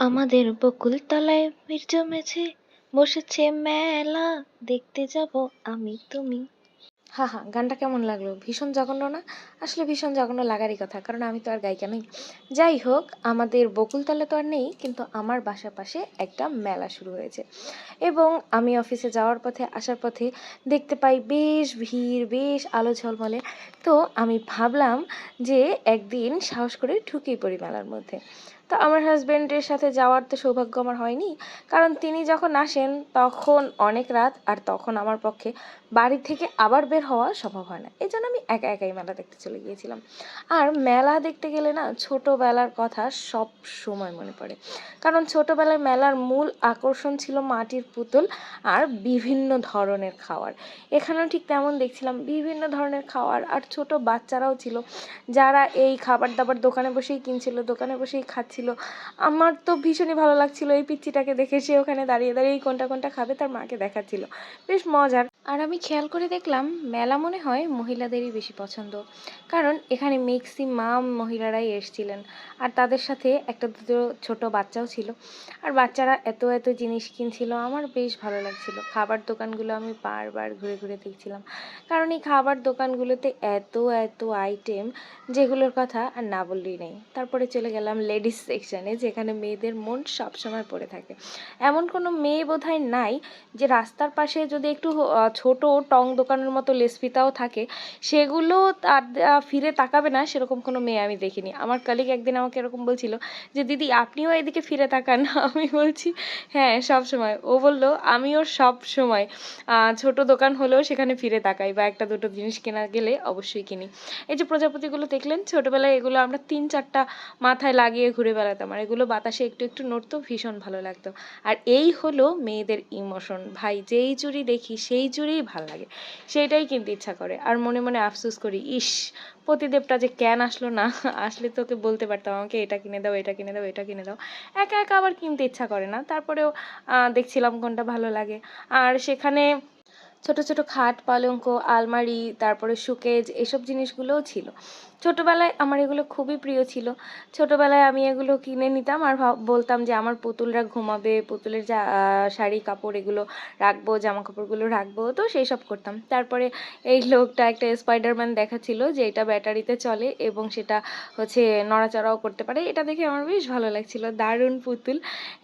আমাদের বকুলতলায় ভিড় জমেছে বসেছে মেলা। দেখতে যাব আমি তুমি? হা হা গানটা কেমন লাগল? ভীষণ জঘন্য না? আসলে ভীষণ জঘন্য লাগারই কথা, কারণ আমি তো আর গায়িকা নই। যাই হোক, আমাদের বকুলতলা তো আর নেই, কিন্তু আমার বাসার পাশে একটা মেলা শুরু হয়েছে। এবং আমি অফিসে যাওয়ার পথে, আসার পথে দেখতে পাই বেশ ভিড়, বেশ আলো ঝলমলে। তো আমি ভাবলাম যে একদিন সাহস করে ঢুকেই পড়ি মেলার মধ্যে। তো আমার হাজব্যান্ডের সাথে যাওয়ার তো সৌভাগ্য আমার হয়নি, কারণ তিনি যখন আসেন, তখন অনেক রাত, আর তখন আমার পক্ষে বাড়ি থেকে আবার বের হওয়া সম্ভব হয় না। এই জন্য আমি একা একাই মেলা দেখতে চলে গিয়েছিলাম। আর মেলা দেখতে গেলে না, ছোটোবেলার কথা সব সময় মনে পড়ে। কারণ ছোটোবেলায় মেলার মূল আকর্ষণ ছিল মাটির পুতুল আর বিভিন্ন ধরনের খাওয়ার। এখানেও ঠিক তেমন দেখছিলাম, বিভিন্ন ধরনের খাওয়ার। আর ছোট বাচ্চারাও ছিল, যারা এই খাবার দাবার দোকানে বসেই কিনছিল, দোকানে বসেই খাচ্ছিল। আমার তো ভীষণই ভালো লাগছিল এই পিচ্চিটাকে দেখে, সে ওখানে দাঁড়িয়ে দাঁড়িয়ে কোনটা কোনটা খাবে তার মাকে দেখাচ্ছিল। বেশ মজার। আর আমি খেয়াল করে দেখলাম, মেলা মনে হয় মহিলাদেরই বেশি পছন্দ। কারণ এখানে ম্যাক্সিমাম মহিলারাই এসছিলেন। আর তাদের সাথে একটা দুটো ছোট বাচ্চাও ছিল। আর বাচ্চারা এত এত জিনিস কিনছিল, আমার বেশ ভালো লাগছিল। খাবার দোকানগুলো আমি বারবার ঘুরে ঘুরে দেখছিলাম। কারণ এই খাবার দোকানগুলোতে এত এত আইটেম যেগুলোর কথা আর না বললেই নেই। তারপরে চলে গেলাম লেডিস সেকশানে যেখানে মেয়েদের মন সবসময় পড়ে থাকে। এমন কোনো মেয়ে বোধহয় নাই যে রাস্তার পাশে যদি একটু ছোট টং দোকানের মতো লেসপিতাও থাকে, সেগুলো তার ফিরে তাকাবে না, সেরকম কোনো মেয়ে আমি দেখিনি। আমার কালিগ একদিন আমাকে এরকম বলছিল যে, দিদি, আপনিও এদিকে ফিরে তাকান। আমি বলছি হ্যাঁ সব সময়। ও বলল, আমিও সব সময়। ছোট দোকান হলেও সেখানে ফিরে তাকাই বা একটা দুটো জিনিস কেনা গেলে অবশ্যই কিনি। এই যে প্রজাপতিগুলো দেখলেন, ছোটোবেলায় এগুলো আমরা তিন চারটা মাথায় লাগিয়ে ঘুরে বেড়াতাম আর এগুলো বাতাসে একটু একটু নড়তো ভীষণ ভালো লাগতো। আর এই হলো মেয়েদের ইমোশন ভাই, যেই চুরি দেখি, সেই চুড়িই ভালো লাগে। সেইটাই কিনতে ইচ্ছা করে। আর মনে মনে আফসোস করি, ইস, প্রতিদেবটা যে কেন আসলো না? আসলে তোকে বলতে পারতাম আমাকে, এটা কিনে দাও, এটা কিনে দাও, এটা কিনে দাও। একা একা আবার কিনতে ইচ্ছা করে না। তারপরেও দেখছিলাম কোনটা ভালো লাগে। আর সেখানে ছোট ছোট খাট, পালঙ্ক, আলমারি, তারপরে শোকেজ এসব জিনিসগুলোও ছিল। ছোটোবেলায় আমার এগুলো খুবই প্রিয় ছিল। ছোটোবেলায় আমি এগুলো কিনে নিতাম আর বলতাম যে আমার পুতুলরা ঘুমাবে, পুতুলের যা শাড়ি, কাপড় এগুলো রাখব জামা কাপড়গুলো রাখব, তো সেই সব করতাম। তারপরে এই লোকটা একটা স্পাইডারম্যান দেখাচ্ছিল যে এটা ব্যাটারিতে চলে এবং সেটা হচ্ছে নড়াচড়াও করতে পারে। এটা দেখে আমার বেশ ভালো লাগছিল। দারুণ পুতুল।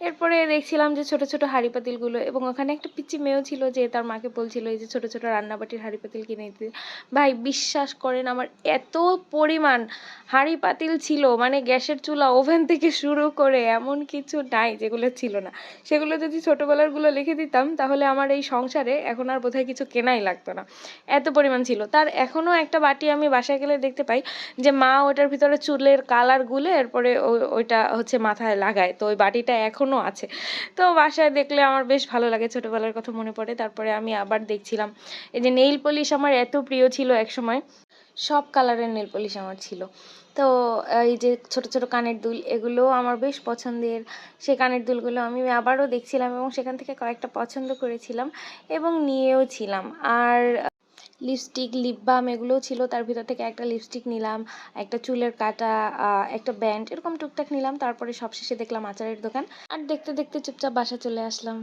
এরপরে দেখছিলাম যে ছোট ছোট হাঁড়ি পাতিলগুলো এবং ওখানে একটা পিচ্চি মেয়েও ছিল যে তার মাকে বলছিল এই যে ছোট ছোট রান্নাবাটির হাঁড়ি পাতিল কিনে দিতে। ভাই, বিশ্বাস করেন আমার এত পরিমাণ হাঁড়ি পাতিল ছিল মানে গ্যাসের চুলা ওভেন থেকে শুরু করে এমন কিছু নাই যেগুলো ছিল না। সেগুলো যদি ছোটোবেলারগুলো লিখে দিতাম, তাহলে আমার এই সংসারে এখন আর বোধহয় কিছু কেনাই লাগতো না। এত পরিমাণ ছিল। তার এখনও একটা বাটি আমি বাসায় গেলে দেখতে পাই যে মা ওটার ভিতরে চুলের কালার গুলে এরপরে ওইটা হচ্ছে মাথায় লাগায়। তো ওই বাটিটা এখনও আছে। তো বাসায় দেখলে আমার বেশ ভালো লাগে, ছোটোবেলার কথা মনে পড়ে। তারপরে আমি আবার দেখছিলাম। এই যে নেইল পলিশ আমার এত প্রিয় ছিল এক সময় সব কালারের নেল পলিশ আমার ছিল। তো এই যে ছোট ছোট কানের দুল এগুলোও আমার বেশ পছন্দের। সেই কানের দুলগুলো আমি আবারও দেখছিলাম এবং সেখান থেকে কয়েকটা পছন্দ করেছিলাম এবং নিয়েও ছিলাম। আর লিপস্টিক লিপ বাম এগুলোও ছিল, তার ভিতর থেকে একটা লিপস্টিক নিলাম, একটা চুলের কাটা একটা ব্যান্ড এরকম টুকটাক নিলাম, তারপরে সবশেষে দেখলাম আচারের দোকান। আর দেখতে দেখতে চুপচাপ বাসা চলে আসলাম।